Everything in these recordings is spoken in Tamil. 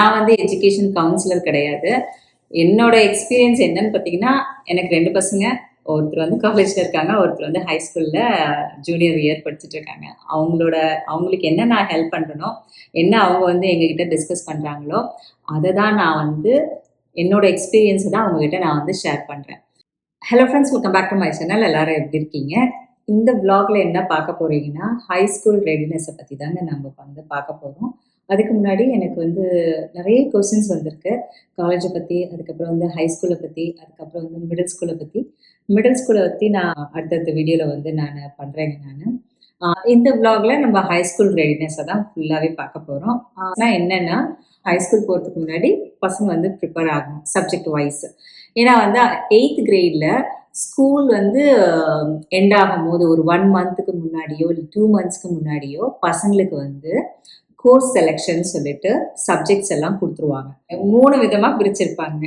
நான் வந்து எஜுகேஷன் கவுன்சிலர் கிடையாது. என்னோட எக்ஸ்பீரியன்ஸ் என்னன்னு பார்த்தீங்கன்னா எனக்கு ரெண்டு பசங்க. ஒருத்தர் வந்து காலேஜில் இருக்காங்க ஒருத்தர் வந்து ஹை ஸ்கூலில் ஜூனியர் இயர் படிச்சுட்டு இருக்காங்க. அவங்களோட அவங்களுக்கு என்ன நான் ஹெல்ப் பண்ணுறனோ என்ன அவங்க வந்து எங்ககிட்ட டிஸ்கஸ் பண்ணுறாங்களோ அதை தான் நான் வந்து என்னோட எக்ஸ்பீரியன்ஸை தான் அவங்ககிட்ட நான் வந்து ஷேர் பண்ணுறேன் hello friends welcome back to my channel எல்லாரும் எப்படி இருக்கீங்க? இந்த விளாகில் என்ன பார்க்க போறீங்கன்னா ஹை ஸ்கூல் ரெடினஸை பற்றி தாங்க நம்ம வந்து பார்க்க போகிறோம் அதுக்கு முன்னாடி எனக்கு வந்து நிறைய கொஸ்டின்ஸ் வந்திருக்கு. காலேஜை பற்றி அதுக்கப்புறம் வந்து ஹை ஸ்கூலை பற்றி அதுக்கப்புறம் வந்து மிடில் ஸ்கூலை பற்றி மிடில் ஸ்கூலை பற்றி நான் அடுத்தடுத்த வீடியோவில் வந்து நான் பண்ணுறேங்க நான். இந்த vlogல நம்ம ஹை ஸ்கூல் ரெடினஸை தான் ஃபுல்லாகவே பார்க்க போகிறோம் ஆனால் என்னென்னா ஹை ஸ்கூல் போகிறதுக்கு முன்னாடி பசங்க வந்து ப்ரிப்பேர் ஆகணும் சப்ஜெக்ட் வைஸ் ஏன்னா வந்து எயித் கிரேடில் ஸ்கூல் வந்து எண்ட் ஆகும்போது ஒரு ஒன் மந்த்துக்கு முன்னாடியோ இல்லை டூ மந்த்ஸ்க்கு முன்னாடியோ பசங்களுக்கு வந்து கோர்ஸ் செலெக்ஷன் சொல்லிட்டு சப்ஜெக்ட்ஸ் எல்லாம் கொடுத்துருவாங்க. மூணு விதமாக பிரிச்சிருப்பாங்க.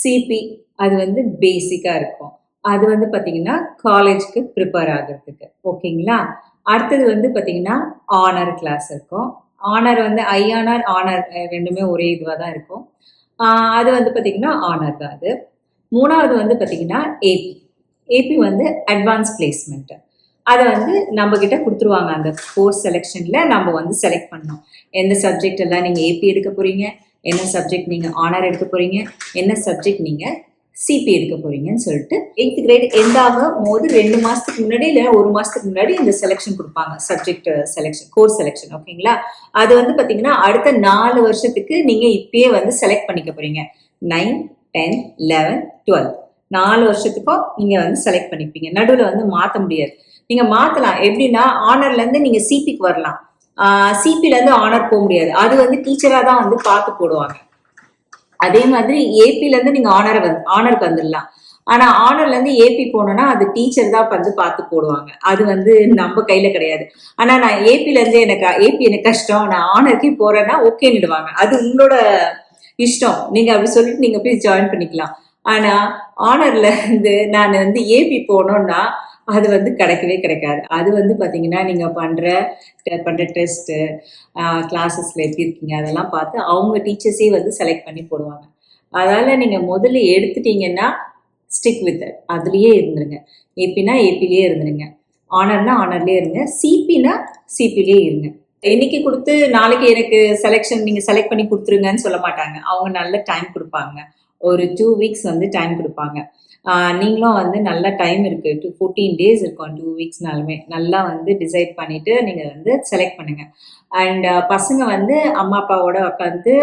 சிபி அது வந்து பேசிக்காக இருக்கும். அது வந்து பார்த்தீங்கன்னா காலேஜ்க்கு ப்ரிப்பேர் ஆகிறதுக்கு. ஓகேங்களா? அடுத்தது வந்து பார்த்தீங்கன்னா ஆனர் கிளாஸ் இருக்கும். ஆனர் வந்து ஐஆனர் ஆனர் ரெண்டுமே ஒரே இதுவாக தான் இருக்கும். அது வந்து பார்த்தீங்கன்னா ஆனர் தான் அது. மூணாவது வந்து பார்த்தீங்கன்னா ஏபி ஏபி வந்து அட்வான்ஸ் பிளேஸ்மெண்ட்டு அதை வந்து நம்ம கிட்ட கொடுத்துருவாங்க. அந்த கோர்ஸ் செலெக்ஷன்ல நம்ம வந்து செலக்ட் பண்ணோம் எந்த சப்ஜெக்ட் எல்லாம் நீங்க ஏபி எடுக்க போறீங்க? என்ன சப்ஜெக்ட் நீங்க ஆனர் எடுக்க போறீங்க? என்ன சப்ஜெக்ட் நீங்க சிபி எடுக்க போறீங்கன்னு சொல்லிட்டு எயித்து கிரேட் எண்ட் ஆகும் போது ரெண்டு மாசத்துக்கு முன்னாடி இல்லை ஒரு மாசத்துக்கு முன்னாடி இந்த செலெக்ஷன் கொடுப்பாங்க. சப்ஜெக்ட் செலெக்ஷன் கோர்ஸ் செலெக்ஷன் ஓகேங்களா அது வந்து பாத்தீங்கன்னா அடுத்த நாலு வருஷத்துக்கு நீங்க இப்பயே வந்து செலக்ட் பண்ணிக்க போறீங்க. நைன் டென் லெவன் டுவெல் நாலு வருஷத்துக்கும் நீங்க வந்து செலக்ட் பண்ணிப்பீங்க. நடுவில் வந்து மாற்ற முடியாது. நீங்க மாத்தலாம். எப்படின்னா ஆனர்ல இருந்து நீங்க சிபிக்கு வரலாம். சிபில இருந்து ஆனர் போக முடியாது. அது வந்து டீச்சரா தான் வந்து பார்த்து போடுவாங்க. அதே மாதிரி ஏபில இருந்து நீங்க ஆனர் வந்து ஆனருக்கு வந்துடலாம். ஆனா ஆனர்ல இருந்து ஏபி போனோம்னா அது டீச்சர் தான் வந்து பார்த்து போடுவாங்க. அது வந்து நம்ம கையில கிடையாது. ஆனா நான் ஏபில இருந்து எனக்கு ஏபி எனக்கு கஷ்டம். நான் ஆனருக்கே போறேன்னா ஓகேன்னுடுவாங்க அது உங்களோட இஷ்டம். நீங்க அப்படி சொல்லிட்டு நீங்க போய் ஜாயின் பண்ணிக்கலாம். ஆனா ஆனர்ல இருந்து நான் வந்து ஏபி போனோம்னா அது வந்து கிடைக்கவே கிடைக்காது. அது வந்து பார்த்தீங்கன்னா நீங்கள் பண்ணுற பண்ணுற டெஸ்ட்டு கிளாஸஸில் எப்படி இருக்கீங்க அதெல்லாம் பார்த்து அவங்க டீச்சர்ஸே வந்து செலக்ட் பண்ணி போடுவாங்க. அதால் நீங்கள் முதல்ல எடுத்துட்டீங்கன்னா ஸ்டிக் வித் அதுலேயே இருந்துருங்க. ஏபினா ஏபிலேயே இருந்துருங்க. ஆனர்னா ஆனர்லேயே இருங்க. சிபினா சிபிலேயே இருங்க. இன்னைக்கு கொடுத்து நாளைக்கு எனக்கு செலெக்ஷன் நீங்கள் செலக்ட் பண்ணி கொடுத்துருங்கன்னு சொல்ல மாட்டாங்க. அவங்க நல்ல டைம் கொடுப்பாங்க. ஒரு டூ வீக்ஸ் வந்து டைம் கொடுப்பாங்க. நீங்களும் வந்து நல்ல டைம் இருக்கு. டூ ஃபோர்டீன் டேஸ் இருக்கும். டூ வீக்ஸ்னாலுமே நல்லா வந்து டிசைட் பண்ணிட்டு நீங்க வந்து செலக்ட் பண்ணுங்க. அண்ட் பசங்க வந்து அம்மா அப்பாவோட உட்காந்து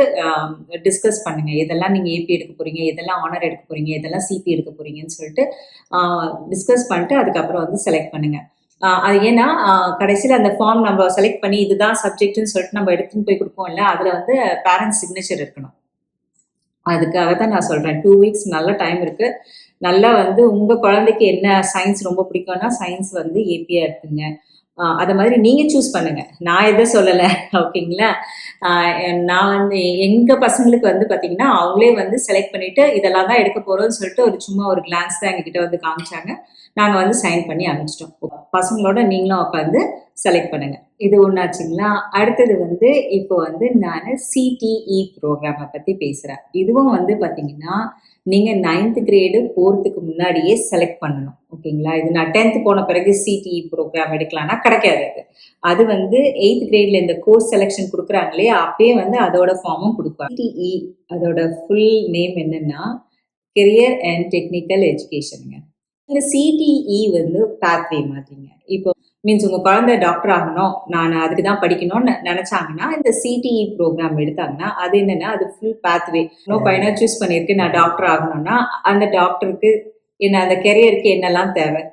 டிஸ்கஸ் பண்ணுங்க. இதெல்லாம் நீங்க ஏபி எடுக்க போறீங்க? இதெல்லாம் ஆனர் எடுக்க போறீங்க? இதெல்லாம் சிபி எடுக்க போறீங்கன்னு சொல்லிட்டு டிஸ்கஸ் பண்ணிட்டு அதுக்கப்புறம் வந்து செலக்ட் பண்ணுங்க. அது ஏன்னா கடைசியில் அந்த ஃபார்ம் நம்ம செலக்ட் பண்ணி இதுதான் சப்ஜெக்ட்னு சொல்லிட்டு நம்ம எடுத்துன்னு போய் கொடுப்போம்ல அதில் வந்து பேரண்ட்ஸ் சிக்னேச்சர் இருக்கணும். அதுக்காக தான் நான் சொல்கிறேன் டூ வீக்ஸ் நல்ல டைம் இருக்குது நல்லா வந்து உங்கள் குழந்தைக்கு என்ன சயின்ஸ் ரொம்ப பிடிக்கும்னா சயின்ஸ் வந்து ஏபியா எடுத்துங்க. அதை மாதிரி நீங்கள் சூஸ் பண்ணுங்க. நான் எதை சொல்லலை ஓகேங்களா? நான் வந்து எங்கள் பசங்களுக்கு வந்து பார்த்தீங்கன்னா அவங்களே வந்து செலக்ட் பண்ணிட்டு இதெல்லாம் தான் எடுக்க போகிறோம்னு சொல்லிட்டு ஒரு சும்மா ஒரு கிளான்ஸ் தான் எங்ககிட்ட வந்து காமிச்சாங்க. நாங்கள் வந்து சைன் பண்ணி அனுப்பிச்சிட்டோம். பசங்களோட நீங்களும் உட்காந்து செலக்ட் பண்ணுங்க. இது ஒன்றாச்சுங்களா அடுத்தது வந்து இப்போ வந்து நான் சிடிஇ ப்ரோக்ராமை பற்றி பேசுகிறேன் இதுவும் வந்து பார்த்தீங்கன்னா நீங்கள் நைன்த் கிரேடு போகிறதுக்கு முன்னாடியே செலக்ட் பண்ணணும். ஓகேங்களா? இது நான் டென்த் போன பிறகு சிடிஇ ப்ரோக்ராம் எடுக்கலாம்னா கிடைக்காது அது. அது வந்து எயித் கிரேடில் இந்த கோர்ஸ் செலெக்ஷன் கொடுக்குறாங்களே அப்பயே வந்து அதோட ஃபார்மும் கொடுப்பாங்க. சிடிஇ அதோட ஃபுல் நேம் என்னன்னா கெரியர் அண்ட் டெக்னிக்கல் எஜுகேஷனுங்க இந்த சிடிஇ வந்து பேத்வே மாதிரிங்க இப்போ மீன்ஸ் உங்க குழந்தை டாக்டர் ஆகணும். நான் அதுக்கு தான் படிக்கணும்னு நினைச்சாங்கன்னா இந்த சிடிஇ ப்ரோக்ராம் எடுத்தாங்கன்னா அது என்னன்னா அது ஃபுல் பேத்வே இன்னும் பையனை சூஸ் பண்ணியிருக்கு. நான் டாக்டர் ஆகணும்னா அந்த டாக்டருக்கு என்ன அந்த கெரியருக்கு என்னெல்லாம் தேவை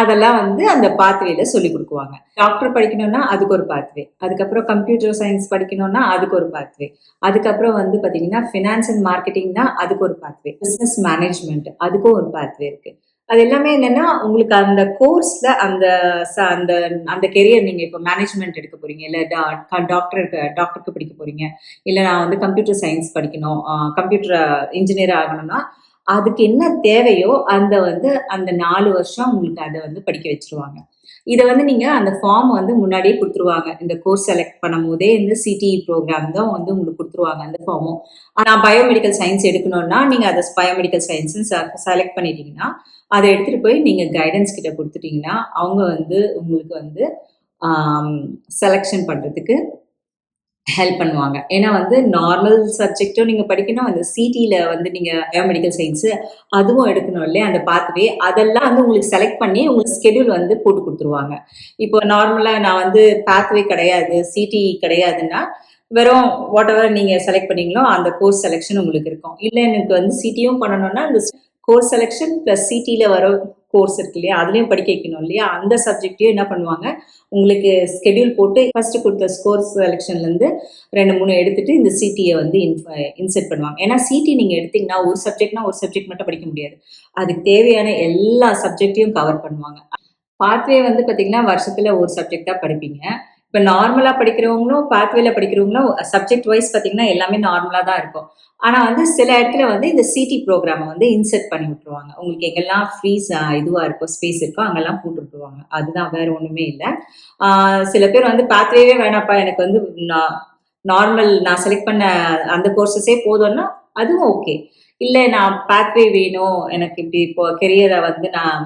அதெல்லாம் வந்து அந்த பாத்வேல சொல்லி கொடுக்குவாங்க. டாக்டர் படிக்கணும்னா அதுக்கு ஒரு பாத்வே அதுக்கப்புறம் கம்ப்யூட்டர் சயின்ஸ் படிக்கணும்னா அதுக்கு ஒரு பாத்வே அதுக்கப்புறம் வந்து பாத்தீங்கன்னா ஃபினான்ஸ் அண்ட் மார்க்கெட்டிங்னா அதுக்கு ஒரு பாத்வே பிசினஸ் மேனேஜ்மெண்ட் அதுக்கும் ஒரு பாத்வே இருக்கு. அது எல்லாமே என்னன்னா உங்களுக்கு அந்த கோர்ஸ்ல அந்த அந்த அந்த கெரியர் நீங்க இப்போ மேனேஜ்மெண்ட் எடுக்க போறீங்க. இல்ல டாக்டருக்கு டாக்டருக்கு படிக்க போறீங்க. இல்ல நான் வந்து கம்ப்யூட்டர் சயின்ஸ் படிக்கணும். கம்ப்யூட்டர் இன்ஜினியர் ஆகணும்னா அதுக்கு என்ன தேவையோ அந்த வந்து அந்த நாலு வருஷம் உங்களுக்கு அதை வந்து படிக்க வச்சிருவாங்க. இதை வந்து நீங்க அந்த ஃபார்ம் வந்து முன்னாடியே கொடுத்துருவாங்க. இந்த கோர்ஸ் செலக்ட் பண்ணும் போதே இந்த சிடிஇ ப்ரோக்ராம் தான் வந்து உங்களுக்கு கொடுத்துருவாங்க அந்த ஃபார்மும் நான் பயோமெடிக்கல் சயின்ஸ் எடுக்கணும்னா நீங்க அதை பயோமெடிக்கல் சயின்ஸ் செலக்ட் பண்ணிட்டீங்கன்னா அதை எடுத்துட்டு போய் நீங்க கைடன்ஸ் கிட்ட கொடுத்துட்டீங்கன்னா அவங்க வந்து உங்களுக்கு வந்து செலெக்ஷன் பண்றதுக்கு ஹெல்ப் பண்ணுவாங்க. ஏன்னா வந்து நார்மல் சப்ஜெக்டும் நீங்க படிக்கணும். அந்த சிடியில வந்து நீங்க பயோமெடிக்கல் சயின்ஸ் அதுவும் எடுக்கணும் இல்லையா? அந்த பாத்வே அதெல்லாம் வந்து உங்களுக்கு செலக்ட் பண்ணி உங்களுக்கு ஸ்கெடியூல் வந்து போட்டு கொடுத்துருவாங்க. இப்போ நார்மலா நான் வந்து பாத்வே கிடையாது சிடி கிடையாதுன்னா வெறும் வாட் எவர் நீங்க செலக்ட் பண்ணீங்களோ அந்த கோர்ஸ் செலெக்ஷன் உங்களுக்கு இருக்கும். இல்லை எனக்கு வந்து சிடியும் பண்ணணும்னா அந்த கோர்ஸ் செலெக்ஷன் ப்ளஸ் சிடியில் வர கோர்ஸ் இருக்கு இல்லையா? அதுலேயும் படிக்க வைக்கணும் இல்லையா? அந்த சப்ஜெக்ட்லேயும் என்ன பண்ணுவாங்க? உங்களுக்கு ஸ்கெடியூல் போட்டு ஃபஸ்ட்டு கொடுத்த கோர்ஸ் செலெக்ஷன்லேருந்து ரெண்டு மூணு எடுத்துட்டு இந்த சிடியை வந்து இன்செர்ட் பண்ணுவாங்க. ஏன்னா சிடி நீங்கள் எடுத்தீங்கன்னா ஒரு சப்ஜெக்ட்னா ஒரு சப்ஜெக்ட் மட்டும் படிக்க முடியாது. அதுக்கு தேவையான எல்லா சப்ஜெக்டையும் கவர் பண்ணுவாங்க. பாத்வே வந்து பார்த்தீங்கன்னா வருஷத்தில் ஒரு சப்ஜெக்ட் தான் படிப்பீங்க. இப்போ நார்மலாக படிக்கிறவங்களும் பாத்வேல படிக்கிறவங்களும் சப்ஜெக்ட் வைஸ் பார்த்தீங்கன்னா எல்லாமே நார்மலாக தான் இருக்கும். ஆனால் வந்து சில இடத்துல வந்து இந்த சிடி ப்ரோக்ராமை வந்து இன்செர்ட் பண்ணி விட்டுருவாங்க. உங்களுக்கு எங்கெல்லாம் ஃப்ரீஸ் இதுவாக இருக்கோ ஸ்பேஸ் இருக்கோ அங்கெல்லாம் போட்டு விட்டுருவாங்க. அதுதான் வேற ஒன்றுமே இல்லை. சில பேர் வந்து பாத்வேவே வேணாப்பா எனக்கு வந்து நார்மல் நான் செலக்ட் பண்ண அந்த கோர்சஸே போதும்னா அதுவும் ஓகே இல்லை நான் பேத்வே வேணும் எனக்கு இப்படி இப்போ கெரியரை வந்து நான்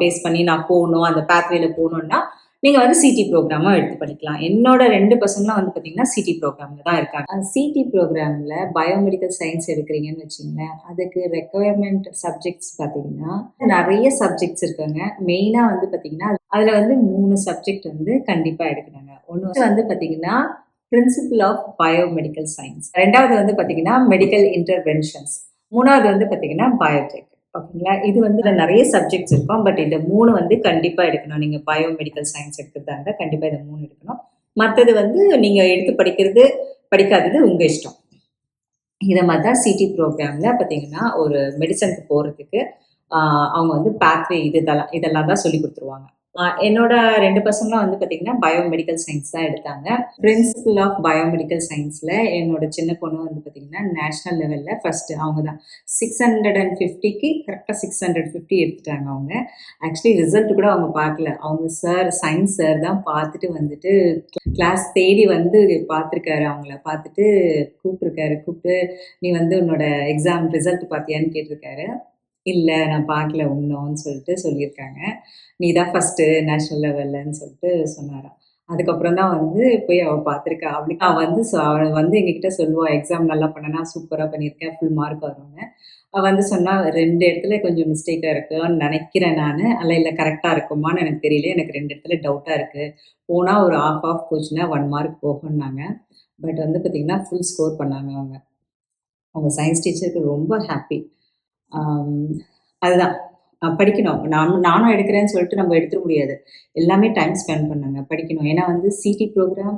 பேஸ் பண்ணி நான் போகணும் அந்த பேத்வேல போகணுன்னா நீங்கள் வந்து சிடி ப்ரோக்ராமாக எடுத்து படிக்கலாம். என்னோட ரெண்டு பசங்களும் வந்து பார்த்தீங்கன்னா சிடி ப்ரோக்ராமில் தான் இருக்காங்க. சிடி ப்ரோக்ராமில் பயோமெடிக்கல் சயின்ஸ் எடுக்கிறீங்கன்னு வச்சிங்களேன். அதுக்கு ரெக்குவயர்மெண்ட் சப்ஜெக்ட்ஸ் பார்த்தீங்கன்னா நிறைய சப்ஜெக்ட்ஸ் இருக்காங்க. மெயினாக வந்து பார்த்தீங்கன்னா அதில் வந்து மூணு சப்ஜெக்ட் வந்து கண்டிப்பாக எடுக்கிறாங்க ஒன்று வந்து பார்த்தீங்கன்னா பிரின்சிபல் ஆஃப் பயோமெடிக்கல் சயின்ஸ் ரெண்டாவது வந்து பார்த்தீங்கன்னா மெடிக்கல் இன்டர்வென்ஷன்ஸ் மூணாவது வந்து பார்த்தீங்கன்னா பயோடெக் ஓகேங்களா? இது வந்து நிறைய சப்ஜெக்ட்ஸ் இருக்கும். பட் இந்த மூணு வந்து கண்டிப்பாக எடுக்கணும். நீங்கள் பயோ மெடிக்கல் சயின்ஸ் எடுக்கிறதா இருந்தால் கண்டிப்பாக இந்த மூணு எடுக்கணும். மற்றது வந்து நீங்கள் எடுத்து படிக்கிறது படிக்காதது உங்கள் இஷ்டம். இதை மாதிரி தான் சிடி ப்ரோக்ராமில் பார்த்தீங்கன்னா ஒரு மெடிசனுக்கு போகிறதுக்கு அவங்க வந்து பேத்வே இது இதெல்லாம் இதெல்லாம் தான் சொல்லி கொடுத்துருவாங்க. என்னோட ரெண்டு பசங்களும் வந்து பார்த்தீங்கன்னா பயோமெடிக்கல் சயின்ஸ் தான் எடுத்தாங்க. பிரின்சிபல் ஆஃப் பயோமெடிக்கல் சயின்ஸில் என்னோட சின்ன பொண்ணு வந்து பார்த்தீங்கன்னா நேஷனல் லெவலில் ஃபஸ்ட்டு அவங்க தான். சிக்ஸ் ஹண்ட்ரட் அண்ட் ஃபிஃப்டிக்கு கரெக்டாக சிக்ஸ் ஹண்ட்ரட் ஃபிஃப்டி எடுத்துட்டாங்க அவங்க. ஆக்சுவலி ரிசல்ட் கூட அவங்க பார்க்கல. அவங்க சார் சயின்ஸ் சார் தான் பார்த்துட்டு வந்துட்டு கிளாஸ் தேடி வந்து பார்த்துருக்காரு அவங்கள. பார்த்துட்டு கூப்பிட்ருக்காரு கூப்பிட்டு நீ வந்து உன்னோட எக்ஸாம் ரிசல்ட் பார்த்தியான்னு கேட்டிருக்காரு. இல்லை நான் பார்க்கல இன்னும்னு சொல்லிட்டு சொல்லியிருக்காங்க. நீ தான் ஃபஸ்ட்டு நேஷ்னல் லெவல்லன்னு சொல்லிட்டு சொன்னாராம். அதுக்கப்புறம் தான் வந்து போய் அவள் பார்த்துருக்கா. அப்படி அவள் வந்து அவள் வந்து எங்ககிட்ட சொல்லுவாள் எக்ஸாம் நல்லா பண்ணனா சூப்பராக பண்ணியிருக்கேன் ஃபுல் மார்க் வரும்னு. அவள் வந்து சொன்னால் ரெண்டு இடத்துல கொஞ்சம் மிஸ்டேக்காக இருக்குன்னு நினைக்கிறேன் நான். அல்ல இல்லை கரெக்டாக இருக்குமான்னு எனக்கு தெரியல. எனக்கு ரெண்டு இடத்துல டவுட்டாக இருக்குது போனால் ஒரு ஆஃப் ஆஃப் போச்சுன்னா ஒன் மார்க் போகணுன்னாங்க பட் வந்து பார்த்திங்கன்னா ஃபுல் ஸ்கோர் பண்ணாங்க அவங்க. அவங்க சயின்ஸ் டீச்சருக்கு ரொம்ப ஹாப்பி அதுதான். படிக்கணும். நான் நானும் எடுக்கிறேன்னு சொல்லிட்டு நம்ம எடுத்துட முடியாது. எல்லாமே டைம் ஸ்பெண்ட் பண்ணுங்க படிக்கணும். ஏன்னா வந்து சிடி ப்ரோக்ராம்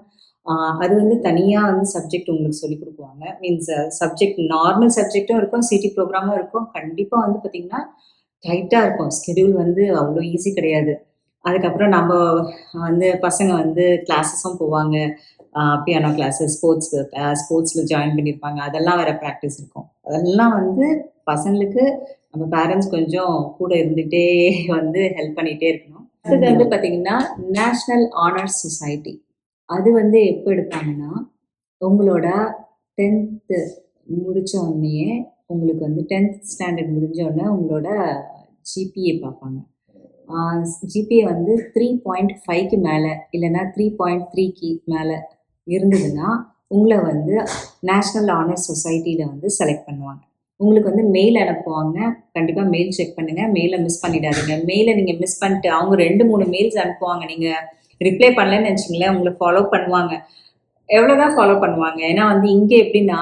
அது வந்து தனியாக வந்து சப்ஜெக்ட் உங்களுக்கு சொல்லி கொடுக்குவாங்க. மீன்ஸ் சப்ஜெக்ட் நார்மல் சப்ஜெக்டும் இருக்கும் சிடி ப்ரோக்ராமும் இருக்கும். கண்டிப்பாக வந்து பார்த்திங்கன்னா டைட்டாக இருக்கும். ஸ்கெடியூல் வந்து அவ்வளோ ஈஸி கிடையாது. அதுக்கப்புறம் நம்ம வந்து பசங்க வந்து கிளாஸஸும் போவாங்க. பியானோ கிளாஸஸ் ஸ்போர்ட்ஸ் ஸ்போர்ட்ஸில் ஜாயின் பண்ணியிருப்பாங்க அதெல்லாம் வேறு ப்ராக்டிஸ் இருக்கும். அதெல்லாம் வந்து பசங்களுக்கு நம்ம பேரண்ட்ஸ் கொஞ்சம் கூட இருந்துகிட்டே வந்து ஹெல்ப் பண்ணிகிட்டே இருக்கணும். அடுத்தது வந்து பார்த்தீங்கன்னா நேஷ்னல் ஆனர்ஸ் சொசைட்டி அது வந்து எப்போ எடுப்பாங்கன்னா உங்களோட டென்த்து முடித்த உடனேயே உங்களுக்கு வந்து டென்த் ஸ்டாண்டர்ட் முடிஞ்ச உடனே உங்களோட ஜிபிஏ பார்ப்பாங்க. ஜிபிஏ வந்து த்ரீ பாயிண்ட் ஃபைவ்க்கு மேலே இல்லைன்னா த்ரீ பாயிண்ட் த்ரீக்கு மேலே இருந்ததுன்னா உங்களை வந்து நேஷ்னல் ஆனர் சொசைட்டியில் வந்து செலக்ட் பண்ணுவாங்க. உங்களுக்கு வந்து மெயில் அனுப்புவாங்க. கண்டிப்பாக மெயில் செக் பண்ணுங்கள் மெயிலை மிஸ் பண்ணிடாதீங்க. மெயிலை நீங்கள் மிஸ் பண்ணிட்டு அவங்க ரெண்டு மூணு மெயில்ஸ் அனுப்புவாங்க. நீங்கள் ரிப்ளை பண்ணலன்னு நினச்சிங்களேன் உங்களை ஃபாலோ பண்ணுவாங்க. எவ்வளோதான் ஃபாலோ பண்ணுவாங்க. ஏன்னா வந்து இங்கே எப்படின்னா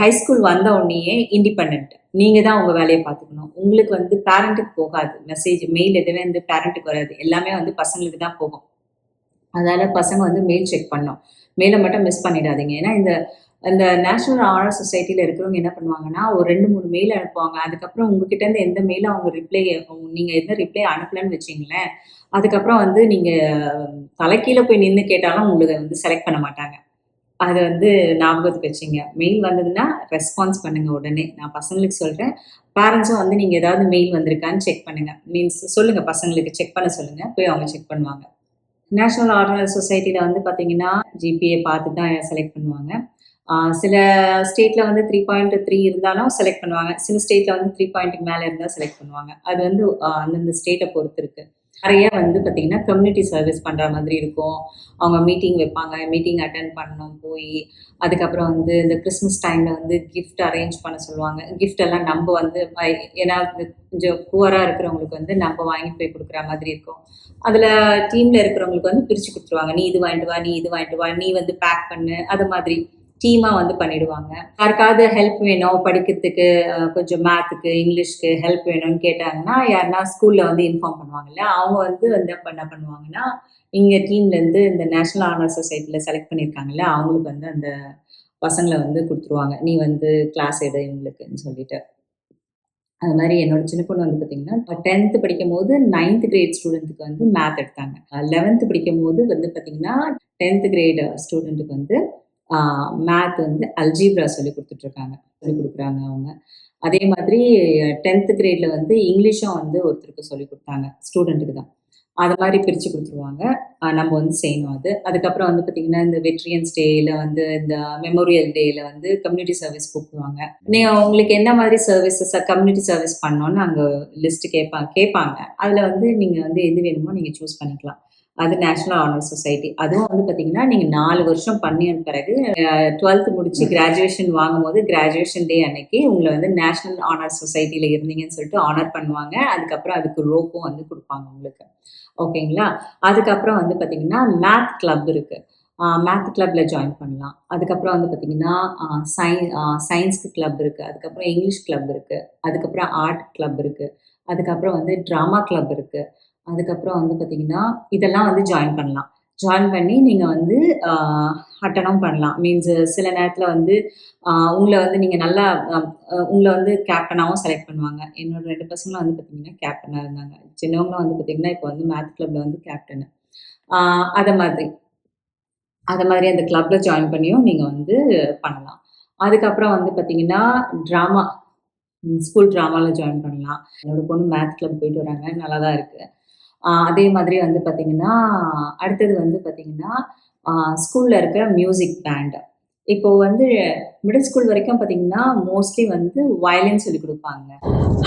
ஹை ஸ்கூல் வந்த உடனேயே இண்டிபெண்ட் நீங்கள் தான் உங்கள் வேலையை பார்த்துக்கணும். உங்களுக்கு வந்து பேரண்ட்டுக்கு போகாது. மெசேஜ் மெயில் எதுவுமே வந்து பேரண்ட்டுக்கு வராது. எல்லாமே வந்து பசங்களுக்கு தான் போகும். அதனால் பசங்க வந்து மெயில் செக் பண்ணோம். மெயிலை மட்டும் மிஸ் பண்ணிடாதீங்க. ஏன்னா இந்த இந்த நேஷனல் ஆனர் சொசைட்டியில் இருக்கிறவங்க என்ன பண்ணுவாங்கன்னா ஒரு ரெண்டு மூணு மெயில் அனுப்புவாங்க. அதுக்கப்புறம் உங்ககிட்ட இருந்து எந்த மெயிலும் அவங்க ரிப்ளை நீங்கள் எந்த ரிப்ளை அனுப்பலன்னு வச்சிங்களேன் அதுக்கப்புறம் வந்து நீங்கள் தலைக்கீழே போய் நின்று கேட்டாலும் உங்களுக்கு வந்து செலக்ட் பண்ண மாட்டாங்க. அது வந்து ஞாபகத்துக்கு வச்சுங்க. மெயில் வந்ததுன்னா ரெஸ்பான்ஸ் பண்ணுங்க உடனே. நான் பசங்களுக்கு சொல்கிறேன் பேரண்ட்ஸும் வந்து நீங்கள் ஏதாவது மெயில் வந்திருக்கான்னு செக் பண்ணுங்க. மீன்ஸ் சொல்லுங்க பசங்களுக்கு செக் பண்ண சொல்லுங்க. போய் அவங்க செக் பண்ணுவாங்க. நேஷனல் ஆர்டினல் சொசைட்டியில் வந்து பார்த்தீங்கன்னா ஜிபிஏ பார்த்து தான் செலக்ட் பண்ணுவாங்க. சில ஸ்டேட்டில் வந்து த்ரீ பாயிண்ட் த்ரீ இருந்தாலும் செலக்ட் பண்ணுவாங்க. சில ஸ்டேட்டில் வந்து த்ரீ பாயிண்ட்டுக்கு மேலே இருந்தால் செலக்ட் பண்ணுவாங்க. அது வந்து அந்தந்த ஸ்டேட்டை பொறுத்து இருக்கு. நிறைய வந்து பார்த்தீங்கன்னா கம்யூனிட்டி சர்வீஸ் பண்ணுற மாதிரி இருக்கும். அவங்க மீட்டிங் வைப்பாங்க மீட்டிங் அட்டன் பண்ணணும் போய் அதுக்கப்புறம் வந்து இந்த கிறிஸ்மஸ் டைமில் வந்து கிஃப்ட் அரேஞ்ச் பண்ண சொல்லுவாங்க. கிஃப்ட் எல்லாம் நம்ம வந்து ஏன்னா இந்த கொஞ்சம் புவராக இருக்கிறவங்களுக்கு வந்து நம்ம வாங்கி போய் கொடுக்குற மாதிரி இருக்கும். அதில் டீமில் இருக்கிறவங்களுக்கு வந்து பிரித்து கொடுத்துருவாங்க. நீ இது வாங்கிட்டு வா நீ இது வாங்கிட்டு வா நீ வந்து பேக் பண்ணு அது மாதிரி. டீமாக வந்து பண்ணிடுவாங்க. யாருக்காவது ஹெல்ப் வேணும் படிக்கிறதுக்கு கொஞ்சம் மேத்துக்கு இங்கிலீஷ்க்கு ஹெல்ப் வேணும்னு கேட்டாங்கன்னா யாருன்னா ஸ்கூலில் வந்து இன்ஃபார்ம் பண்ணுவாங்கல்ல அவங்க வந்து வந்து என்ன பண்ணுவாங்கன்னா இங்கே டீம்லேருந்து இந்த நேஷனல் ஆனர் சொசைட்டியில் செலக்ட் பண்ணியிருக்காங்கல்ல அவங்களுக்கு வந்து அந்த பசங்களை வந்து கொடுத்துருவாங்க. நீ வந்து கிளாஸ் எடு இவங்களுக்குன்னு சொல்லிட்டு. அது மாதிரி என்னோட சின்ன பொண்ணு வந்து பார்த்தீங்கன்னா டென்த்து படிக்கும் போது நைன்த் கிரேட் ஸ்டூடெண்ட்டுக்கு வந்து மேத் எடுத்தாங்க. லெவன்த்து படிக்கும் போது வந்து பார்த்தீங்கன்னா டென்த் கிரேட் ஸ்டூடெண்ட்டுக்கு வந்து மேத் வந்து அல்ஜீப்ரா சொல்லி கொடுத்துட்ருக்காங்க. சொல்லி கொடுக்குறாங்க அவங்க. அதே மாதிரி டென்த்து கிரேடில் வந்து இங்கிலீஷும் வந்து ஒருத்தருக்கு சொல்லி கொடுத்தாங்க. ஸ்டூடெண்ட்டுக்கு தான். அது மாதிரி பிரித்து கொடுத்துருவாங்க. நம்ம வந்து செய்யணும் அது. அதுக்கப்புறம் வந்து பார்த்திங்கன்னா இந்த வெட்ரியன்ஸ் டேயில் வந்து இந்த மெமோரியல் டேயில் வந்து கம்யூனிட்டி சர்வீஸ் கூப்பிடுவாங்க. நீங்கள் உங்களுக்கு என்ன மாதிரி சர்வீசஸ் கம்யூனிட்டி சர்வீஸ் பண்ணோன்னு அங்கே லிஸ்ட்டு கேட்பாங்க கேட்பாங்க அதில் வந்து நீங்கள் வந்து எது வேணுமோ நீங்கள் சூஸ் பண்ணிக்கலாம். அது நேஷனல் ஆனர் சொசைட்டி அதுவும் வந்து பார்த்தீங்கன்னா நீங்கள் நாலு வருஷம் பண்ணிய பிறகு டுவெல்த் முடிச்சு கிராஜுவேஷன் வாங்கும்போது கிராஜுவேஷன் டே அன்னைக்கு உங்களை வந்து நேஷனல் ஆனர் சொசைட்டியில் இருந்தீங்கன்னு சொல்லிட்டு ஆனர் பண்ணுவாங்க. அதுக்கப்புறம் அதுக்கு ரோப்பும் வந்து கொடுப்பாங்க உங்களுக்கு. ஓகேங்களா அதுக்கப்புறம் வந்து பார்த்தீங்கன்னா மேத் கிளப் இருக்கு. மேத் கிளப்ல ஜாயின் பண்ணலாம். அதுக்கப்புறம் வந்து பார்த்தீங்கன்னா சயின் சயின்ஸ்க்கு கிளப் இருக்கு. அதுக்கப்புறம் இங்கிலீஷ் கிளப் இருக்கு. அதுக்கப்புறம் ஆர்ட் கிளப் இருக்கு. அதுக்கப்புறம் வந்து ட்ராமா கிளப் இருக்கு. அதுக்கப்புறம் வந்து பார்த்தீங்கன்னா இதெல்லாம் வந்து ஜாயின் பண்ணலாம். ஜாயின் பண்ணி நீங்கள் வந்து அட்டனும் பண்ணலாம். மீன்ஸ் சில நேரத்தில் வந்து உங்களை வந்து நீங்கள் நல்லா உங்களை வந்து கேப்டனாகவும் செலக்ட் பண்ணுவாங்க. என்னோட ரெண்டு பசங்களும் வந்து பார்த்தீங்கன்னா கேப்டனாக இருந்தாங்க. சின்னவங்களும் வந்து பார்த்தீங்கன்னா இப்போ வந்து மேத் கிளப்பில் வந்து கேப்டனு அதை மாதிரி. அதை மாதிரி அந்த கிளப்பில் ஜாயின் பண்ணியும் நீங்கள் வந்து பண்ணலாம். அதுக்கப்புறம் வந்து பார்த்தீங்கன்னா ட்ராமா ஸ்கூல் ட்ராமாவில் ஜாயின் பண்ணலாம். என்னோட பொண்ணு மேத் கிளப் போயிட்டு வராங்க. நல்லா தான் இருக்குது அதே மாதிரி வந்து பார்த்தீங்கன்னா அடுத்தது வந்து பார்த்தீங்கன்னா ஸ்கூலில் இருக்க மியூசிக் பேண்ட் இப்போ வந்து மிடில் ஸ்கூல் வரைக்கும் பார்த்தீங்கன்னா மோஸ்ட்லி வந்து வயலின் சொல்லி கொடுப்பாங்க.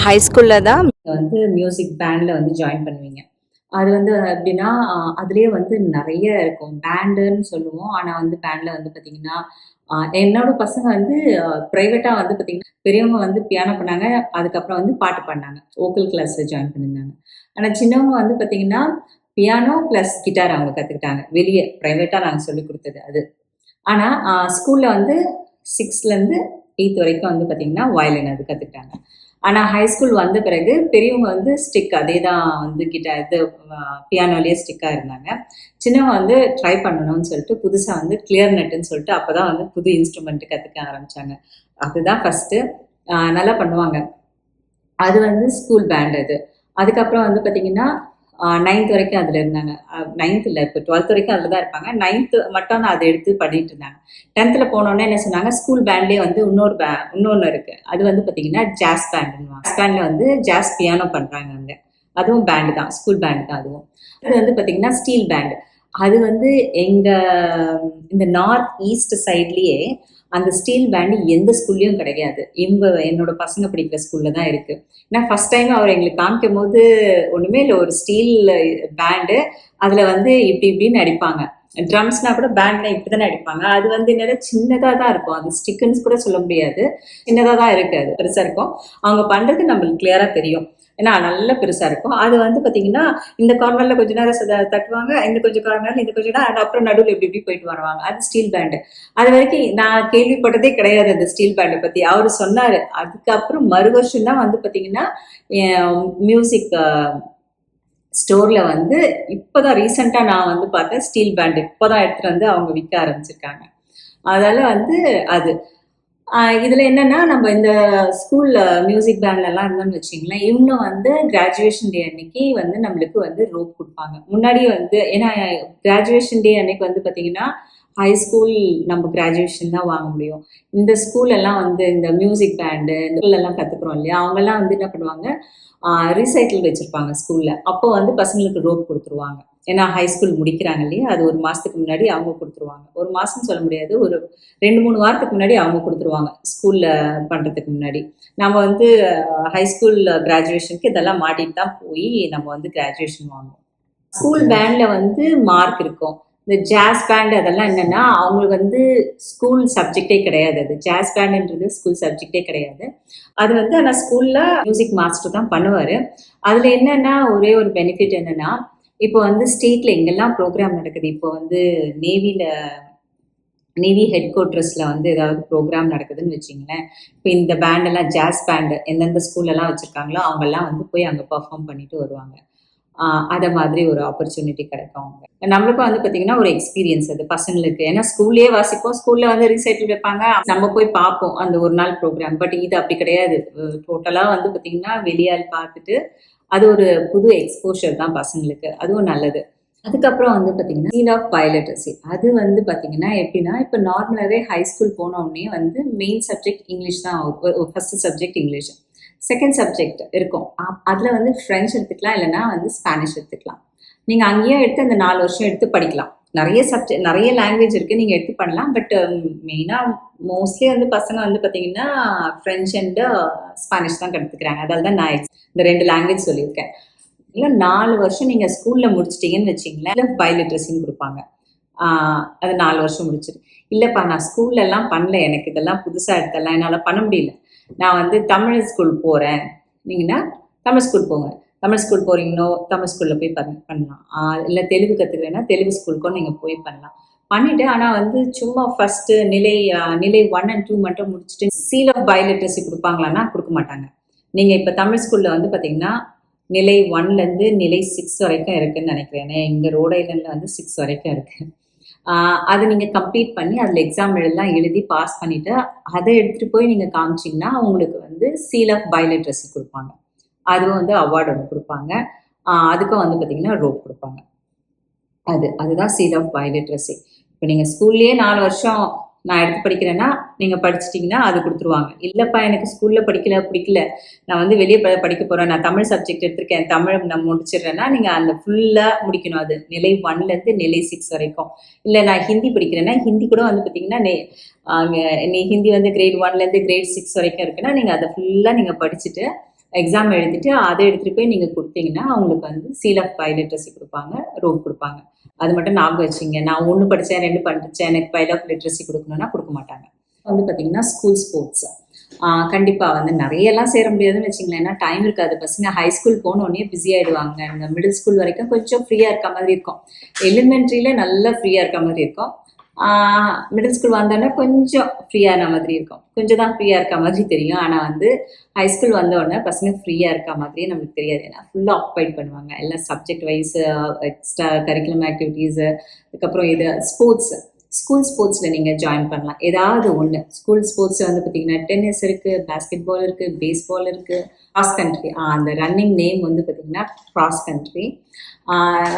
ஹை ஸ்கூல்ல தான் வந்து மியூசிக் பேண்டில் வந்து ஜாயின் பண்ணுவீங்க. அது வந்து எப்படின்னா அதுலேயே வந்து நிறைய இருக்கும். பேண்டுன்னு சொல்லுவோம். ஆனால் வந்து பேண்டில் வந்து பார்த்தீங்கன்னா என்னோட பசங்க வந்து ப்ரைவேட்டாக வந்து பார்த்தீங்கன்னா பெரியவங்க வந்து பியானோ பண்ணாங்க. அதுக்கப்புறம் வந்து பாட்டு பாடினாங்க. ஓக்கல் கிளாஸில் ஜாயின் பண்ணியிருந்தாங்க. ஆனால் சின்னவங்க வந்து பார்த்தீங்கன்னா பியானோ ப்ளஸ் கிட்டார் அவங்க கற்றுக்கிட்டாங்க வெளியே ப்ரைவேட்டாக நாங்கள் சொல்லி கொடுத்தது அது. ஆனால் ஸ்கூலில் வந்து சிக்ஸ்த்லேருந்து எயித் வரைக்கும் வந்து பார்த்தீங்கன்னா வயலின் அது கற்றுக்கிட்டாங்க ஆனால் ஹை ஸ்கூல் வந்த பிறகு பெரியவங்க வந்து ஸ்டிக் அதே தான் வந்து கிட்ட இது பியானோலேயே ஸ்டிக்காக இருந்தாங்க. சின்னவங்க வந்து ட்ரை பண்ணணும்னு சொல்லிட்டு புதுசாக வந்து கிளியர் நெட்டுன்னு சொல்லிட்டு அப்போ தான் வந்து புது இன்ஸ்ட்ருமெண்ட் கற்றுக்க ஆரம்பித்தாங்க அதுதான் ஃபஸ்ட்டு நல்லா பண்ணுவாங்க. அது வந்து ஸ்கூல் பேண்ட் அது. அதுக்கப்புறம் வந்து பார்த்தீங்கன்னா நைன்த் வரைக்கும் அதில் இருந்தாங்க. நைன்த் இல்லை இப்போ டுவெல்த் வரைக்கும் அதில் தான் இருப்பாங்க. நைன்த்து மட்டும் தான் அதை எடுத்து பண்ணிட்டு இருந்தாங்க. டென்த்தில் போனோன்னே என்ன சொன்னாங்க? ஸ்கூல் பேண்ட்லேயே வந்து இன்னொரு பே இன்னொன்று இருக்குது அது வந்து பார்த்தீங்கன்னா ஜாஸ் பேண்டுன்னு ஜாஸ் பேண்டில் வந்து ஜாஸ் பியானோ பண்ணுறாங்க அங்கே. அதுவும் பேண்டு தான் ஸ்கூல் பேண்டு தான் அதுவும். அது வந்து பார்த்தீங்கன்னா ஸ்டீல் பேண்டு அது வந்து எங்கள் இந்த நார்த் ஈஸ்ட் சைட்லேயே அந்த ஸ்டீல் பேண்டு எந்த ஸ்கூல்லையும் கிடையாது. இவங்க என்னோட பசங்க படிக்கிற ஸ்கூல்ல தான் இருக்கு. நான் ஃபர்ஸ்ட் டைம் அவர் எங்களுக்கு காமிக்கும் போது ஒண்ணுமே இல்லை ஒரு ஸ்டீல் பேண்டு அதுல வந்து இப்படி இப்படின்னு அடிப்பாங்க. ட்ரம்ஸ்னா கூட பேண்ட்ல இப்படிதானே அடிப்பாங்க. அது வந்து என்னது சின்னதா தான் இருக்கும். அது ஸ்டிக்குன்னு கூட சொல்ல முடியாது. சின்னதா தான் இருக்காது பெருசாக பெருசா இருக்கும். அவங்க பண்றது நம்மளுக்கு கிளியரா தெரியும். ஏன்னா நல்ல பெருசா இருக்கும். அது வந்து பாத்தீங்கன்னா இந்த கார்னர்ல கொஞ்ச நேரம் தட்டுவாங்க இந்த கொஞ்சம் கார்னர் இந்த கொஞ்சம் நேரம் அப்புறம் நடுவில் இப்படி இப்படி போயிட்டு வருவாங்க. அது ஸ்டீல் பேண்டு அது வரைக்கும் நான் கேள்விப்பட்டதே கிடையாது அந்த ஸ்டீல் பேண்டை பத்தி. அவர் சொன்னாரு. அதுக்கப்புறம் மறு வருஷம் தான் வந்து பாத்தீங்கன்னா மியூசிக் ஸ்டோர்ல வந்து இப்போதான் ரீசெண்டா நான் வந்து பார்த்தேன் ஸ்டீல் பேண்ட் இப்போதான் எடுத்துட்டு வந்து அவங்க விற்க ஆரம்பிச்சிருக்காங்க. அதால வந்து அது இதில் என்னன்னா நம்ம இந்த ஸ்கூலில் மியூசிக் பேண்ட்லலாம் இருந்தோம்னு வச்சிங்களேன் இவங்க வந்து கிராஜுவேஷன் டே அன்னைக்கு வந்து நம்மளுக்கு வந்து ரோப் கொடுப்பாங்க. முன்னாடி வந்து ஏன்னா கிராஜுவேஷன் டே அன்னைக்கு வந்து பார்த்தீங்கன்னா ஹை ஸ்கூல் நம்ம கிராஜுவேஷன் தான் வாங்க முடியும். இந்த ஸ்கூல் எல்லாம் வந்து இந்த மியூசிக் பேண்டு இந்த எல்லாம் கற்றுக்குறோம் இல்லையா அவங்கெல்லாம் வந்து என்ன பண்ணுவாங்க ரீசைக்கிள் வச்சுருப்பாங்க ஸ்கூலில் அப்போ வந்து பசங்களுக்கு ரோப் கொடுத்துருவாங்க. ஏன்னா ஹை ஸ்கூல் முடிக்கிறாங்க இல்லையா? அது ஒரு மாதத்துக்கு முன்னாடி அவங்க கொடுத்துருவாங்க. ஒரு மாதம் சொல்ல முடியாது ஒரு ரெண்டு மூணு வாரத்துக்கு முன்னாடி அவங்க கொடுத்துருவாங்க ஸ்கூலில் பண்ணுறதுக்கு முன்னாடி. நம்ம வந்து ஹை ஸ்கூல் கிராஜுவேஷனுக்கு இதெல்லாம் மாட்டிட்டு தான் போய் நம்ம வந்து கிராஜுவேஷன் வாங்குவோம். ஸ்கூல் பேண்டில் வந்து மார்க் இருக்கும். இந்த ஜாஸ் பேண்ட் அதெல்லாம் என்னன்னா அவங்களுக்கு வந்து ஸ்கூல் சப்ஜெக்டே கிடையாது அது. ஜாஸ் பேண்டுன்றது ஸ்கூல் சப்ஜெக்டே கிடையாது. அது வந்து ஆனால் ஸ்கூலில் மியூசிக் மாஸ்டர் தான் பண்ணுவார். அதில் என்னன்னா ஒரே ஒரு பெனிஃபிட் என்னன்னா இப்போ வந்து ஸ்டேட்டில் எங்கெல்லாம் ப்ரோக்ராம் நடக்குது? இப்போ வந்து நேவியில் நேவி ஹெட் குவார்ட்டர்ஸில் வந்து ஏதாவது ப்ரோக்ராம் நடக்குதுன்னு வச்சிங்களேன். இப்போ இந்த பேண்டெல்லாம் ஜாஸ் பேண்டு எந்தெந்த ஸ்கூல்லலாம் வச்சுருக்காங்களோ அவங்கெல்லாம் வந்து போய் அங்கே பர்ஃபார்ம் பண்ணிட்டு வருவாங்க. அதை மாதிரி ஒரு ஆப்பர்ச்சுனிட்டி கிடைக்கும் அவங்க நம்மளுக்கும் வந்து பார்த்தீங்கன்னா ஒரு எக்ஸ்பீரியன்ஸ் அது பசங்களுக்கு. ஏன்னா ஸ்கூல்லேயே வாசிப்போம் ஸ்கூலில் வந்து ரீசைட்டில் வைப்பாங்க. நம்ம போய் பார்ப்போம் அந்த ஒரு நாள் ப்ரோக்ராம் பட் இது அப்படி கிடையாது. டோட்டலாக வந்து பார்த்தீங்கன்னா வெளியால் பார்த்துட்டு அது ஒரு புது எக்ஸ்போஷர் தான் பசங்களுக்கு. அதுவும் நல்லது. அதுக்கப்புறம் வந்து பார்த்தீங்கன்னா சீன் ஆஃப் பைலட்டசி அது வந்து பார்த்தீங்கன்னா எப்படின்னா இப்போ நார்மலாகவே ஹை ஸ்கூல் போன வந்து மெயின் சப்ஜெக்ட் இங்கிலீஷ் தான் first subject English second subject இருக்கும். அதில் வந்து ஃப்ரெஞ்ச் எடுத்துக்கலாம் இல்லைன்னா வந்து ஸ்பானிஷ் எடுத்துக்கலாம். நீங்கள் அங்கேயே எடுத்து அந்த நாலு வருஷம் எடுத்து படிக்கலாம். நிறைய சப்ஜெக்ட் நிறைய லாங்குவேஜ் இருக்குது நீங்கள் எடுத்து பண்ணலாம். பட் மெயினாக மோஸ்ட்லி வந்து பசங்க வந்து பார்த்தீங்கன்னா ஃப்ரெஞ்ச் அண்டு ஸ்பானிஷ் uh, தான் கற்றுக்குறாங்க அதால தான் நான் இந்த ரெண்டு லாங்குவேஜ் சொல்லியிருக்கேன். இல்லை நாலு வருஷம் நீங்கள் ஸ்கூலில் முடிச்சிட்டீங்கன்னு வச்சிங்களேன் இல்லை பயோலிட்ரஸின்னு கொடுப்பாங்க. அது நாலு வருஷம் முடிச்சிரு இல்லைப்பா நான் ஸ்கூல்ல எல்லாம் பண்ணல எனக்கு. இதெல்லாம் புதுசாக எடுத்தெல்லாம் என்னால் பண்ண முடியல. நான் வந்து தமிழ் ஸ்கூல் போகிறேன் நீங்கன்னா தமிழ் ஸ்கூல் போங்க. தமிழ் ஸ்கூல் போகிறீங்களோ தமிழ் ஸ்கூலில் போய் பண்ண பண்ணலாம். இல்லை தெலுங்கு கற்றுக்கிறேன்னா தெலுங்கு ஸ்கூலுக்கும் நீங்கள் போய் பண்ணலாம். பண்ணிட்டு ஆனால் வந்து சும்மா ஃபர்ஸ்ட் நிலை நிலை ஒன் அண்ட் டூ மட்டும் முடிச்சுட்டு சீல் ஆஃப் பயோலிட்ரஸி கொடுப்பாங்களான்னா கொடுக்க மாட்டாங்க. நீங்கள் இப்போ தமிழ் ஸ்கூலில் வந்து பார்த்தீங்கன்னா நிலை ஒன்லேருந்து நிலை சிக்ஸ் வரைக்கும் இருக்குன்னு நினைக்கிறேன். எங்கள் ரோட் ஐலண்டில் வந்து சிக்ஸ் வரைக்கும் இருக்கு. அதை அது நீங்கள் கம்ப்ளீட் பண்ணி அதில் எக்ஸாம் எழுதலாம் எழுதி பாஸ் பண்ணிவிட்டு அதை எடுத்துகிட்டு போய் நீங்கள் காமிச்சிங்கன்னா உங்களுக்கு வந்து சீல் ஆஃப் பயோலிட்ரஸி கொடுப்பாங்க. அதுவும் வந்து அவார்டு ஒன்று கொடுப்பாங்க. அதுக்கும் வந்து பார்த்தீங்கன்னா ரோப் கொடுப்பாங்க. அது அதுதான் சீல் ஆஃப் பயோலிட்ரஸி இப்போ நீங்கள் ஸ்கூல்லேயே நாலு வருஷம் நான் எடுத்து படிக்கிறேன்னா நீங்கள் படிச்சிட்டிங்கன்னா அது கொடுத்துருவாங்க. இல்லைப்பா எனக்கு ஸ்கூலில் படிக்கல பிடிக்கல. நான் வந்து வெளியே படிக்க போகிறேன் நான் தமிழ் சப்ஜெக்ட் எடுத்திருக்கேன். தமிழ் நான் முடிச்சிடுறேன்னா நீங்கள் அந்த ஃபுல்லாக முடிக்கணும் அது. நிலை ஒன்லேருந்து நிலை சிக்ஸ் வரைக்கும். இல்லை நான் ஹிந்தி படிக்கிறேன்னா ஹிந்தி கூட வந்து பார்த்தீங்கன்னா நீ ஹிந்தி வந்து கிரேட் ஒன்லேருந்து கிரேட் சிக்ஸ் வரைக்கும் இருக்குன்னா நீங்கள் அதை ஃபுல்லாக நீங்கள் படிச்சுட்டு எக்ஸாம் எழுதிட்டு அதை எடுத்துகிட்டு போய் நீங்கள் கொடுத்தீங்கன்னா அவங்களுக்கு வந்து சீல் ஆஃப் பயோலிட்ரஸி கொடுப்பாங்க ரோப் கொடுப்பாங்க. அது மட்டும் ஞாபகம் வச்சுங்க. நான் ஒன்று படித்தேன் ரெண்டு படித்தேன் எனக்கு பைல் ஆஃப் லிட்ரஸி கொடுக்கணும்னா கொடுக்க மாட்டாங்க. வந்து பார்த்தீங்கன்னா ஸ்கூல் ஸ்போர்ட்ஸ் கண்டிப்பாக வந்து நிறையெல்லாம் சேர முடியாதுன்னு வச்சுங்களேன். ஏன்னா டைம் இருக்காது. பசங்க ஹை ஸ்கூல் போனோடனே பிஸி ஆகிடுவாங்க இந்த மிடில் ஸ்கூல் வரைக்கும் கொஞ்சம் ஃப்ரீயாக இருக்க மாதிரி இருக்கும். எலிமெண்ட்ரியில் நல்லா ஃப்ரீயாக இருக்க மாதிரி இருக்கும். மிடில் ஸ்கூல் வந்தோடனே கொஞ்சம் ஃப்ரீயாக ஃப்ரீயான மாதிரி இருக்கும். கொஞ்சம் தான் ஃப்ரீயாக இருக்க மாதிரி தெரியும். ஆனால் வந்து ஹை ஸ்கூல் வந்தோடனே பசங்க ஃப்ரீயாக இருக்க மாதிரியே நமக்கு தெரியாது. ஏன்னா ஃபுல்லாக ஆக்குபைட் பண்ணுவாங்க. எல்லாம் subject wise extra curriculum activities அதுக்கப்புறம் இது ஸ்போர்ட்ஸ் ஸ்கூல் ஸ்போர்ட்ஸில் நீங்கள் ஜாயின் பண்ணலாம். ஏதாவது ஒன்று ஸ்கூல் ஸ்போர்ட்ஸ் வந்து பார்த்தீங்கன்னா டென்னிஸ் இருக்குது பேஸ்கெட் பால் இருக்குது பேஸ்பால் இருக்குது கிராஸ் கண்ட்ரி அந்த ரன்னிங் நேம் வந்து பார்த்தீங்கன்னா கிராஸ் கண்ட்ரி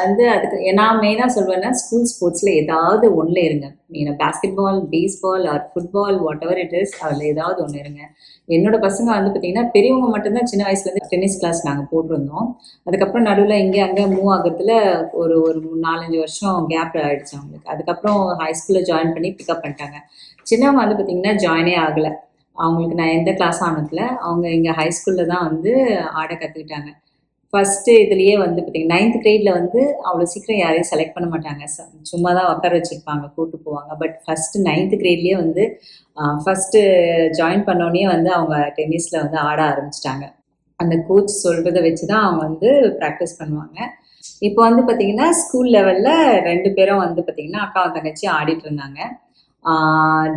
வந்து அதுக்கு நான் மெயினாக சொல்வேன்னா ஸ்கூல் ஸ்போர்ட்ஸில் ஏதாவது ஒன்றில் இருங்க. மெயினாக basketball baseball or football whatever it is அதில் ஏதாவது ஒன்று இருங்க. என்னோட பசங்க வந்து பார்த்தீங்கன்னா பெரியவங்க மட்டும்தான் சின்ன வயசுலேருந்து டென்னிஸ் கிளாஸ் நாங்கள் போட்டிருந்தோம். அதுக்கப்புறம் நடுவில் இங்கே அங்கே மூவ் ஆகுறதுல ஒரு ஒரு நாலஞ்சு வருஷம் கேப் ஆகிடுச்சு அவங்களுக்கு. அதுக்கப்புறம் ஹை ஸ்கூலில் ஜாயின் பண்ணி பிக்கப் பண்ணிட்டாங்க. சின்னவங்க வந்து பார்த்தீங்கன்னா ஜாயினே ஆகலை. அவங்களுக்கு நான் எந்த கிளாஸ் ஆனதில் அவங்க இங்கே ஹை ஸ்கூலில் தான் வந்து ஆட கற்றுக்கிட்டாங்க ஃபஸ்ட்டு இதுலேயே வந்து பார்த்தீங்கன்னா நைன்த் கிரேடில் வந்து அவ்வளோ சீக்கிரம் யாரையும் செலக்ட் பண்ண மாட்டாங்க. ச- சும்மா தான் உட்கார வச்சுருப்பாங்க கூட்டு போவாங்க. பட் ஃபஸ்ட்டு நைன்த் கிரேட்லேயே வந்து ஃபஸ்ட்டு ஜாயின் பண்ணோடனே வந்து அவங்க டென்னிஸில் வந்து ஆட ஆரம்பிச்சிட்டாங்க. அந்த கோச் சொல்கிறத வச்சு தான் அவங்க வந்து ப்ராக்டிஸ் பண்ணுவாங்க. இப்போ வந்து பார்த்தீங்கன்னா ஸ்கூல் லெவலில் ரெண்டு பேரும் வந்து பார்த்தீங்கன்னா அக்கா தங்கச்சி ஆடிட்டு இருந்தாங்க.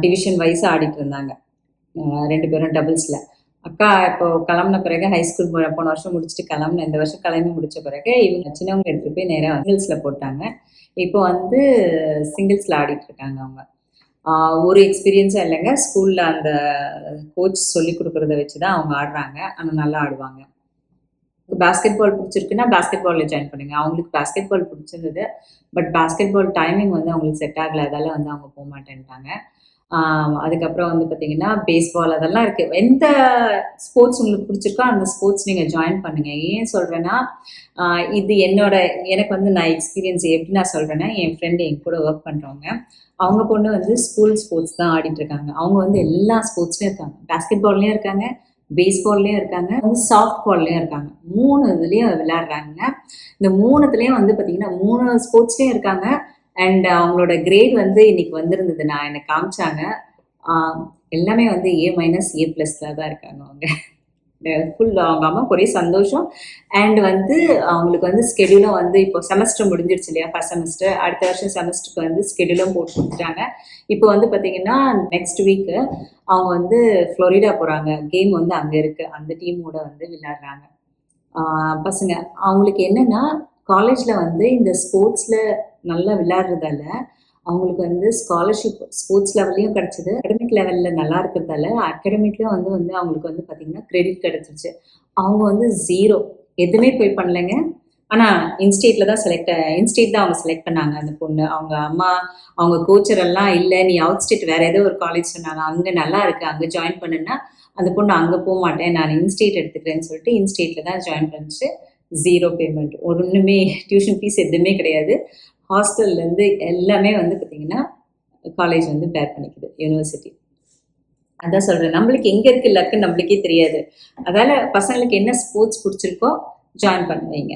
டிவிஷன் வைஸ் ஆடிட்டு இருந்தாங்க. ரெண்டு பேரும் டபுள்ஸில் அக்கா இப்போ கிளம்புன பிறகு ஹை ஸ்கூல் போன வருஷம் முடிச்சுட்டு கிளம்புன இந்த வருஷம் கிளம்பி முடிச்ச பிறகு இவங்க சின்னவங்க எடுத்துகிட்டு போய் நேராக சிங்கிள்ஸில் போட்டாங்க. இப்போ வந்து சிங்கிள்ஸில் ஆடிட்டு இருக்காங்க அவங்க. ஒரு எக்ஸ்பீரியன்ஸும் இல்லைங்க. ஸ்கூலில் அந்த கோச் சொல்லி கொடுக்குறத வச்சு தான் அவங்க ஆடுறாங்க. ஆனால் நல்லா ஆடுவாங்க. பாஸ்கெட் பால் பிடிச்சிருக்குன்னா பாஸ்கெட் பாலில் ஜாயின் பண்ணுங்க. அவங்களுக்கு பாஸ்கெட் பால் பிடிச்சிருந்தது பட் பாஸ்கெட் பால் டைமிங் வந்து அவங்களுக்கு செட் ஆகல. அதால வந்து அவங்க போக மாட்டேன்ட்டாங்க. அதுக்கப்புறம் வந்து பார்த்தீங்கன்னா பேஸ்பால் அதெல்லாம் இருக்கு. எந்த ஸ்போர்ட்ஸ் உங்களுக்கு பிடிச்சிருக்கோ அந்த ஸ்போர்ட்ஸ் நீங்கள் ஜாயின் பண்ணுங்க. ஏன் சொல்கிறேன்னா இது என்னோட எனக்கு வந்து நான் எக்ஸ்பீரியன்ஸ் எப்படி நான் சொல்கிறேன்னா என் ஃப்ரெண்டு என் கூட ஒர்க் பண்ணுறவங்க அவங்க பொண்ணு வந்து ஸ்கூல் ஸ்போர்ட்ஸ் தான் ஆடிட்டு இருக்காங்க. அவங்க வந்து எல்லா ஸ்போர்ட்ஸ்லயும் இருக்காங்க. பாஸ்கெட் பால்லையும் இருக்காங்க பேஸ்பால்லையும் இருக்காங்க வந்து சாஃப்ட் பால்லையும் இருக்காங்க. மூணு இதுலேயும் விளையாடுறாங்க. இந்த மூணுத்துலேயும் வந்து பார்த்தீங்கன்னா மூணு ஸ்போர்ட்ஸ்லேயும் இருக்காங்க. அண்ட் uh, அவங்களோட கிரேட் வந்து இன்னைக்கு வந்திருந்தது. நான் எனக்கு காமிச்சாங்க. எல்லாமே வந்து ஏ மைனஸ் ஏ ப்ளஸில் தான் இருக்காங்க அவங்க. ஃபுல் அவங்க அம்மா ஒரே சந்தோஷம். அண்ட் வந்து அவங்களுக்கு வந்து ஸ்கெடியூலும் வந்து இப்போ செமஸ்டர் முடிஞ்சிருச்சு இல்லையா ஃபர்ஸ்ட் செமஸ்டர் அடுத்த வருஷம் செமஸ்டருக்கு வந்து ஸ்கெடியூலும் போட்டு கொடுத்துட்டாங்க. இப்போ வந்து பார்த்தீங்கன்னா நெக்ஸ்ட் வீக்கு அவங்க வந்து ஃப்ளோரிடா போகிறாங்க கேம் வந்து அங்கே இருக்குது அந்த டீமோட வந்து விளையாடுறாங்க. பசங்க அவங்களுக்கு என்னன்னா காலேஜில் வந்து இந்த ஸ்போர்ட்ஸில் நல்லா விளையாடுறதால அவங்களுக்கு வந்து ஸ்காலர்ஷிப் ஸ்போர்ட்ஸ் லெவல்லையும் கிடச்சிது. அகடமிக் லெவலில் நல்லா இருக்கிறதால அகடமிக்லையும் வந்து வந்து அவங்களுக்கு வந்து பார்த்தீங்கன்னா கிரெடிட் கிடச்சிருச்சு. அவங்க வந்து ஜீரோ எதுவுமே போய் பண்ணலைங்க. ஆனால் இன்ஸ்டேட்டில் தான் செலக்ட் இன்ஸ்டேட் தான் அவங்க செலக்ட் பண்ணாங்க அந்த பொண்ணு. அவங்க அம்மா அவங்க கோச்சர் எல்லாம் இல்லை நீ அவுட் ஸ்டேட் வேறு ஏதோ ஒரு காலேஜ் சொன்னாங்க. அங்கே நல்லா இருக்குது அங்கே ஜாயின் பண்ணுன்னா அந்த பொண்ணு அங்கே போக மாட்டேன். நான் இன்ஸ்டேட் எடுத்துக்கிறேன்னு சொல்லிட்டு இன்ஸ்டேட்டில் தான் ஜாயின் பண்ணிச்சு. ஜீரோ பேமெண்ட் ஒன்றுமே டியூஷன் ஃபீஸ் எதுவுமே கிடையாது. ஹாஸ்டல்லேருந்து எல்லாமே வந்து பார்த்தீங்கன்னா காலேஜ் வந்து பேர் பண்ணிக்குது யூனிவர்சிட்டி அதான் சொல்கிறேன் நம்மளுக்கு எங்கே இருக்கு லக்குன்னு நம்மளுக்கே தெரியாது. அதால் பசங்களுக்கு என்ன ஸ்போர்ட்ஸ் பிடிச்சிருக்கோ ஜாயின் பண்ணுவீங்க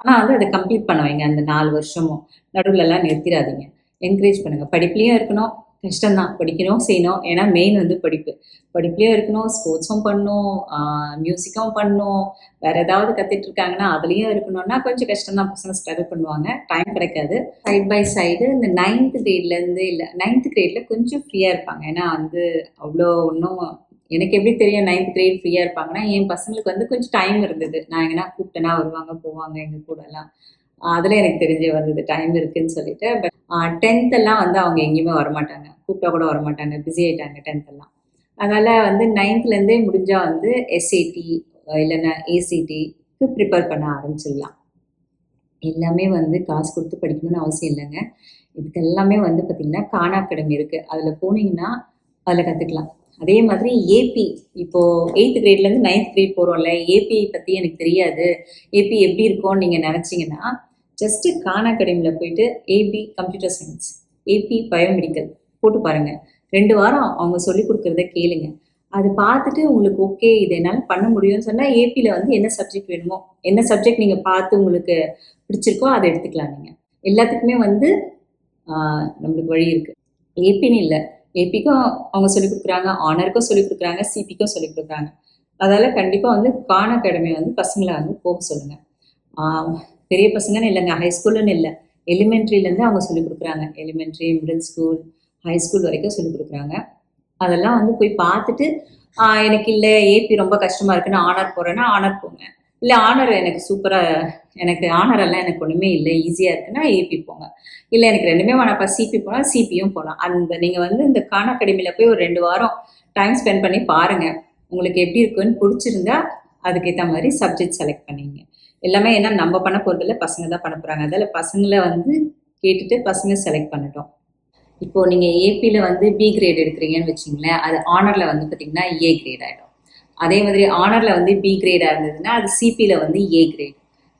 ஆனால் வந்து அதை கம்ப்ளீட் பண்ணுவீங்க அந்த நாலு வருஷமும். நடுவுலலாம் நிறுத்திடாதீங்க. என்கரேஜ் பண்ணுங்கள் படிப்புலேயும் இருக்கணும் கஷ்டம்தான். படிக்கணும் செய்யணும். ஏன்னா மெயின் வந்து படிப்பு. படிப்புலேயும் இருக்கணும் ஸ்போர்ட்ஸும் பண்ணணும் மியூசிக்கும் பண்ணணும் வேற ஏதாவது கத்துட்டு இருக்காங்கன்னா அதுலேயும் இருக்கணும்னா கொஞ்சம் கஷ்டம் தான் பசங்க ஸ்ட்ரகிள் பண்ணுவாங்க. டைம் கிடைக்காது. சைட் பை சைடு இந்த நைன்த் கிரேட்லேருந்து இல்லை நைன்த் கிரேடில் கொஞ்சம் ஃப்ரீயாக இருப்பாங்க. ஏன்னா வந்து அவ்வளோ ஒன்றும் எனக்கு எப்படி தெரியும் நைன்த் கிரேட் ஃப்ரீயாக இருப்பாங்கன்னா என் பசங்களுக்கு வந்து கொஞ்சம் டைம் இருந்தது. நான் எங்கன்னா கூப்பிட்டேன்னா வருவாங்க போவாங்க எங்கள் கூடலாம். அதில் எனக்கு தெரிஞ்சு வந்தது டைம் இருக்குன்னு சொல்லிட்டு. பட் டென்த் எல்லாம் வந்து அவங்க எங்கேயுமே வரமாட்டாங்க. கூப்பிட்டா கூட வரமாட்டாங்க. பிஸி ஆயிட்டாங்க டென்த் எல்லாம். வந்து நைன்த்லேருந்தே முடிஞ்சால் வந்து எஸ்ஏடி இல்லைன்னா ஏசிடிக்கு ப்ரிப்பேர் பண்ண ஆரம்பிச்சிடலாம். எல்லாமே வந்து காசு கொடுத்து படிக்கணும்னு அவசியம் இல்லைங்க. இதுக்கு எல்லாமே வந்து பார்த்திங்கன்னா கானா அகாடமி இருக்குது அதில் போனீங்கன்னா அதில் கற்றுக்கலாம் அதே மாதிரி ஏபி இப்போது எயித் கிரேட்லேருந்து நைன்த் கிரேட் போகிறோம்ல ஏபி பற்றி எனக்கு தெரியாது. ஏபி எப்படி இருக்கும்னு நீங்கள் நினச்சிங்கன்னா ஜஸ்ட்டு கான் அகாடமியில் போயிட்டு AP computer science AP biomedical போட்டு பாருங்கள் ரெண்டு வாரம் அவங்க சொல்லி கொடுக்குறத கேளுங்க. அது பார்த்துட்டு உங்களுக்கு ஓகே இது என்னால் பண்ண முடியும்னு சொன்னால் ஏபியில் வந்து என்ன சப்ஜெக்ட் வேணுமோ என்ன சப்ஜெக்ட் நீங்கள் பார்த்து உங்களுக்கு பிடிச்சிருக்கோ அதை எடுத்துக்கலாம் நீங்கள் எல்லாத்துக்குமே வந்து நம்மளுக்கு வழி இருக்குது ஏபின்னு இல்லை. ஏபிக்கும் அவங்க சொல்லிக் கொடுக்குறாங்க ஆனருக்கும் சொல்லிக் கொடுக்குறாங்க சிபிக்கும் சொல்லிக் கொடுக்குறாங்க. அதால் கண்டிப்பாக வந்து கான் அகாடமி வந்து பசங்களை வந்து போக சொல்லுங்கள் பெரிய பசங்கன்னு இல்லைங்க ஹை இல்லை. எலிமெண்ட்ரிலேருந்து அவங்க சொல்லிக் கொடுக்குறாங்க. Elementary middle school high school வரைக்கும் சொல்லிக் கொடுக்குறாங்க. அதெல்லாம் வந்து போய் பார்த்துட்டு எனக்கு இல்லை ஏபி ரொம்ப கஷ்டமாக இருக்குன்னு ஆனர் போகிறேன்னா ஆனர் போங்க. இல்லை ஆனர் எனக்கு சூப்பராக எனக்கு ஆனர் எல்லாம் எனக்கு ஒன்றுமே இல்லை. ஈஸியாக இருக்குன்னா ஏபி போங்க. இல்லை எனக்கு ரெண்டுமே வேணாப்பா சிபி போனால் சிபியும் போகலாம் அந்த நீங்கள் வந்து இந்த கான் அகாடமியில் போய் ஒரு ரெண்டு வாரம் டைம் ஸ்பெண்ட் பண்ணி பாருங்கள் உங்களுக்கு எப்படி இருக்குன்னு பிடிச்சிருந்தா அதுக்கேற்ற மாதிரி சப்ஜெக்ட் செலக்ட் பண்ணிங்க. எல்லாமே ஏன்னா நம்ம பண்ண போகிறதில்ல பசங்க தான் பண்ண போகிறாங்க அதில் பசங்களை வந்து கேட்டுட்டு பசங்க செலக்ட் பண்ணட்டும். இப்போ நீங்கள் ஏபியில் வந்து பி கிரேட் எடுக்கிறீங்கன்னு வச்சிங்களேன் அது ஆனரில் வந்து பார்த்தீங்கன்னா ஏ கிரேட் ஆகிடும் அதே மாதிரி ஆனரில் வந்து பி கிரேடாக இருந்ததுன்னா அது சிபியில் வந்து ஏ கிரேட்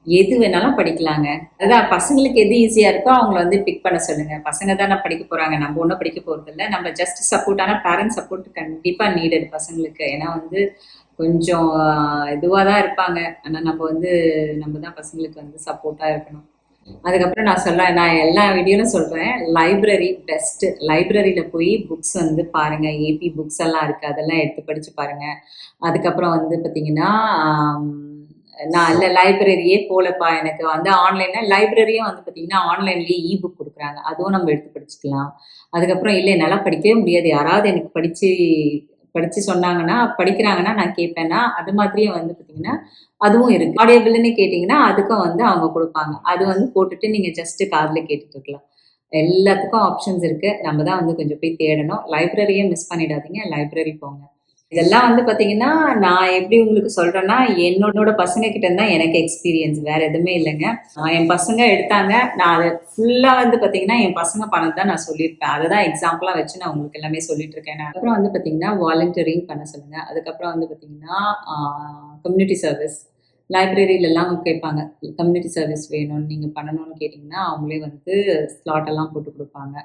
எது வேணாலும் படிக்கலாங்க. அதான் பசங்களுக்கு எது ஈஸியாக இருக்கோ அவங்கள வந்து பிக் பண்ண சொல்லுங்க. பசங்க தானே படிக்க போகிறாங்க நம்ம ஒன்றும் படிக்க போகிறதில்ல நம்ம ஜஸ்ட் சப்போர்ட்டான பேரண்ட்ஸ் சப்போர்ட் கண்டிப்பாக நீடட் பசங்களுக்கு. ஏன்னா வந்து கொஞ்சம் இதுவாக தான் இருப்பாங்க. ஆனால் நம்ம வந்து நம்ம தான் பசங்களுக்கு வந்து சப்போர்ட்டாக இருக்கணும். அதுக்கப்புறம் நான் சொல்ல நான் எல்லா வீடியோலும் சொல்கிறேன் லைப்ரரி பெஸ்ட் லைப்ரரியில் போய் புக்ஸ் வந்து பாருங்கள் ஏபி புக்ஸ் எல்லாம் இருக்குது அதெல்லாம் எடுத்து படித்து பாருங்கள் அதுக்கப்புறம் வந்து பார்த்திங்கன்னா நான் இல்லை லைப்ரரியே போலப்பா எனக்கு. வந்து ஆன்லைனில் லைப்ரரியும் வந்து பார்த்தீங்கன்னா ஆன்லைன்லேயே இ புக் கொடுக்குறாங்க. அதுவும் நம்ம எடுத்து படிச்சுக்கலாம். அதுக்கப்புறம் இல்லை என்னால் படிக்கவே முடியாது. யாராவது எனக்கு படித்து படித்து சொன்னாங்கன்னா படிக்கிறாங்கன்னா நான் கேட்பேன்னா அது மாதிரியே வந்து பார்த்தீங்கன்னா அதுவும் இருக்கு. ஆடியபிள்னு கேட்டிங்கன்னா அதுக்கும் வந்து அவங்க கொடுப்பாங்க. அது வந்து போட்டுட்டு நீங்கள் ஜஸ்ட் காதில் கேட்டுட்டு இருக்கலாம் எல்லாத்துக்கும் ஆப்ஷன்ஸ் இருக்கு. நம்ம தான் வந்து கொஞ்சம் போய் தேடணும். லைப்ரரியே மிஸ் பண்ணிடாதீங்க. லைப்ரரி போங்க. இதெல்லாம் வந்து பார்த்தீங்கன்னா, நான் எப்படி உங்களுக்கு சொல்றேன்னா, என்னோட பசங்க கிட்ட இருந்து தான் எனக்கு எக்ஸ்பீரியன்ஸ். வேற எதுவுமே இல்லைங்க. என் பசங்க எடுத்தாங்க. நான் அதை ஃபுல்லா வந்து பார்த்தீங்கன்னா, என் பசங்க பண்ணது தான் நான் சொல்லியிருப்பேன். அதை தான் எக்ஸாம்பிளா வச்சு நான் உங்களுக்கு எல்லாமே சொல்லிட்டு இருக்கேன். நான் அப்புறம் வந்து பார்த்தீங்கன்னா, வாலண்டியரிங் பண்ண சொல்லுங்க. அதுக்கப்புறம் வந்து பார்த்தீங்கன்னா, கம்யூனிட்டி சர்வீஸ். லைப்ரரியிலலாம் கேட்பாங்க. கம்யூனிட்டி சர்வீஸ் வேணும்னு நீங்கள் பண்ணணும்னு கேட்டிங்கன்னா அவங்களே வந்து ஸ்லாட் எல்லாம் போட்டு கொடுப்பாங்க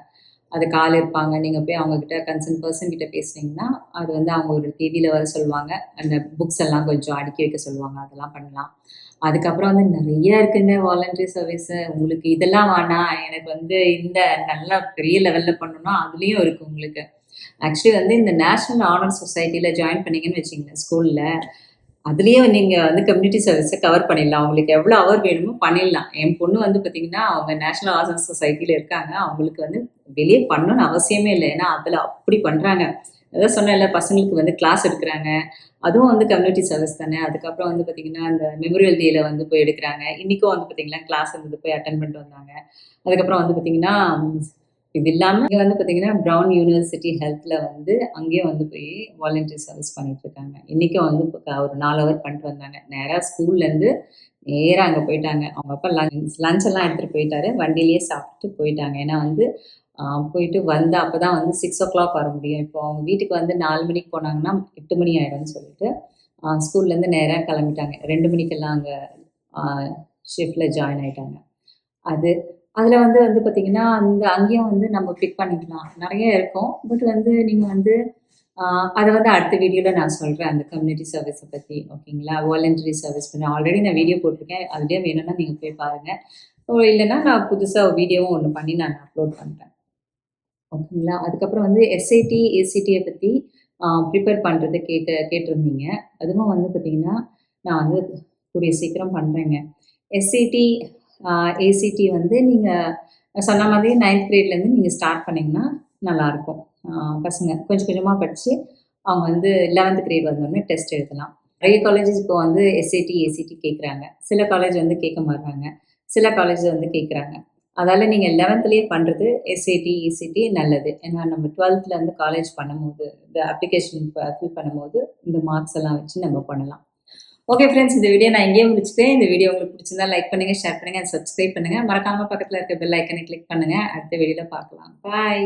அதுக்கு ஆள் இருப்பாங்க. நீங்கள் போய் அவங்கக்கிட்ட கன்சர்ன் பர்சன் கிட்ட பேசுனீங்கன்னா, அது வந்து அவங்க ஒரு தேதியில் வர சொல்லுவாங்க. அந்த புக்ஸ் எல்லாம் கொஞ்சம் அடுக்கி வைக்க சொல்லுவாங்க. அதெல்லாம் பண்ணலாம். அதுக்கப்புறம் வந்து நிறைய இருக்குங்க வாலண்டரி சர்வீஸு. உங்களுக்கு இதெல்லாம் வேணாம். எனக்கு வந்து இந்த நல்லா பெரிய லெவலில் பண்ணணும்னா, அதுலேயும் இருக்குது உங்களுக்கு. ஆக்சுவலி வந்து இந்த நேஷ்னல் ஆனர் சொசைட்டியில் ஜாயின் பண்ணீங்கன்னு வச்சிங்களேன் ஸ்கூலில் அதுலேயே நீங்கள் வந்து கம்யூனிட்டி சர்வீஸை கவர் பண்ணிடலாம். உங்களுக்கு எவ்வளோ ஹவர் வேணுமோ பண்ணிடலாம். என் பொண்ணு வந்து பார்த்தீங்கன்னா, அவங்க நேஷனல் ஆசன் சொசைட்டியில் இருக்காங்க. அவங்களுக்கு வந்து வெளியே பண்ணணும்னு அவசியமே இல்லை ஏன்னா, அதில் அப்படி பண்ணுறாங்க அதான் சொன்னேன்ல பசங்களுக்கு வந்து கிளாஸ் எடுக்கிறாங்க அதுவும் வந்து கம்யூனிட்டி சர்வீஸ் தானே. அதுக்கப்புறம் வந்து பார்த்தீங்கன்னா, அந்த மெமோரியல் டேல வந்து போய் எடுக்கிறாங்க இன்றைக்கும் வந்து பார்த்தீங்கன்னா, கிளாஸ் வந்து போய் அட்டன் பண்ணிட்டு வந்தாங்க. அதுக்கப்புறம் வந்து பார்த்தீங்கன்னா, இது இல்லாமல் இங்கே வந்து பார்த்தீங்கன்னா, ப்ரௌன் யூனிவர்சிட்டி ஹெல்த்தில் வந்து அங்கேயும் வந்து போய் வாலண்டரி சர்வீஸ் பண்ணிட்டு இருக்காங்க. இன்றைக்கும் வந்து ஒரு நாலு ஹவர் பண்ணிட்டு வந்தாங்க. நேராக ஸ்கூல்லேருந்து நேராக அங்கே போயிட்டாங்க. அவங்க அப்பா லஞ்ச் லஞ்ச் எல்லாம் எடுத்துட்டு போயிட்டாரு. வண்டியிலேயே சாப்பிட்டு போயிட்டாங்க. ஏன்னா வந்து போயிட்டு வந்தால் அப்போ தான் வந்து 6:00 வர முடியும். இப்போ அவங்க வீட்டுக்கு வந்து நாலு மணிக்கு போனாங்கன்னா, எட்டு மணி ஆயிடும்னு சொல்லிட்டு, ஸ்கூல்லேருந்து நேராக கிளம்பிட்டாங்க. ரெண்டு மணிக்கெல்லாம் அங்கே ஆ ஜாயின் ஆகிட்டாங்க அது அதில் வந்து வந்து பார்த்தீங்கன்னா, அந்த அங்கேயும் வந்து நம்ம பிக் பண்ணிக்கலாம். நிறைய இருக்கும். பட் வந்து நீங்கள் வந்து அதை வந்து அடுத்த வீடியோவில் நான் சொல்கிறேன் அந்த கம்யூனிட்டி சர்வீஸை பற்றி ஓகேங்களா? வாலண்டரி சர்வீஸ் பண்ணி ஆல்ரெடி நான் வீடியோ போட்டிருக்கேன். அதுலயே வேணும்னா நீங்கள் போய் பாருங்கள் ஓ நான் புதுசாக வீடியோவும் ஒன்று பண்ணி நான் அப்லோட் பண்ணுறேன் ஓகேங்களா? அதுக்கப்புறம் வந்து எஸ்ஐடி ஏசிடியை பற்றி ப்ரிப்பேர் பண்ணுறது கேட்டு கேட்டிருந்தீங்க. அதுவும் வந்து பார்த்தீங்கன்னா, நான் வந்து கூடிய சீக்கிரம் பண்ணுறேங்க எஸ்ஐடி ஏசிடி வந்து நீங்கள் சொன்ன மாதிரி நைன்த் கிரேட்லேருந்து நீங்கள் ஸ்டார்ட் பண்ணிங்கன்னா நல்லாயிருக்கும். பசங்க கொஞ்சம் கொஞ்சமாக படித்து அவங்க வந்து 11த் கிரேட் வந்தோடனே டெஸ்ட் எழுதலாம். நிறைய காலேஜஸ் இப்போ வந்து எஸ்ஐடி ஏசிடி கேட்குறாங்க. சில காலேஜ் வந்து கேட்க மாட்றாங்க. சில காலேஜ் வந்து கேட்குறாங்க. அதால நீங்கள் லெவன்த்துலேயே பண்றது எஸ்ஏடி, இசிடி நல்லது. ஏன்னா நம்ம 12த்ல வந்து காலேஜ் பண்ணும்போது, இந்த அப்ளிகேஷன் ஃபில் பண்ணும்போது, இந்த மார்க்ஸ் எல்லாம் வச்சு நம்ம பண்ணலாம். ஓகே ஃப்ரெண்ட்ஸ் இந்த வீடியோ நான் இங்கேயே முடிச்சுட்டேன். இந்த வீடியோ உங்களுக்கு பிடிச்சிருந்தா லைக் பண்ணுங்க, ஷேர் பண்ணுங்க, அண்ட் சப்ஸ்கிரைப் பண்ணுங்க. மறக்காம பக்கத்தில் இருக்க பெல் ஐக்கனை கிளிக் பண்ணுங்க. அடுத்த வீடியோவில் பார்க்கலாம். பாய்.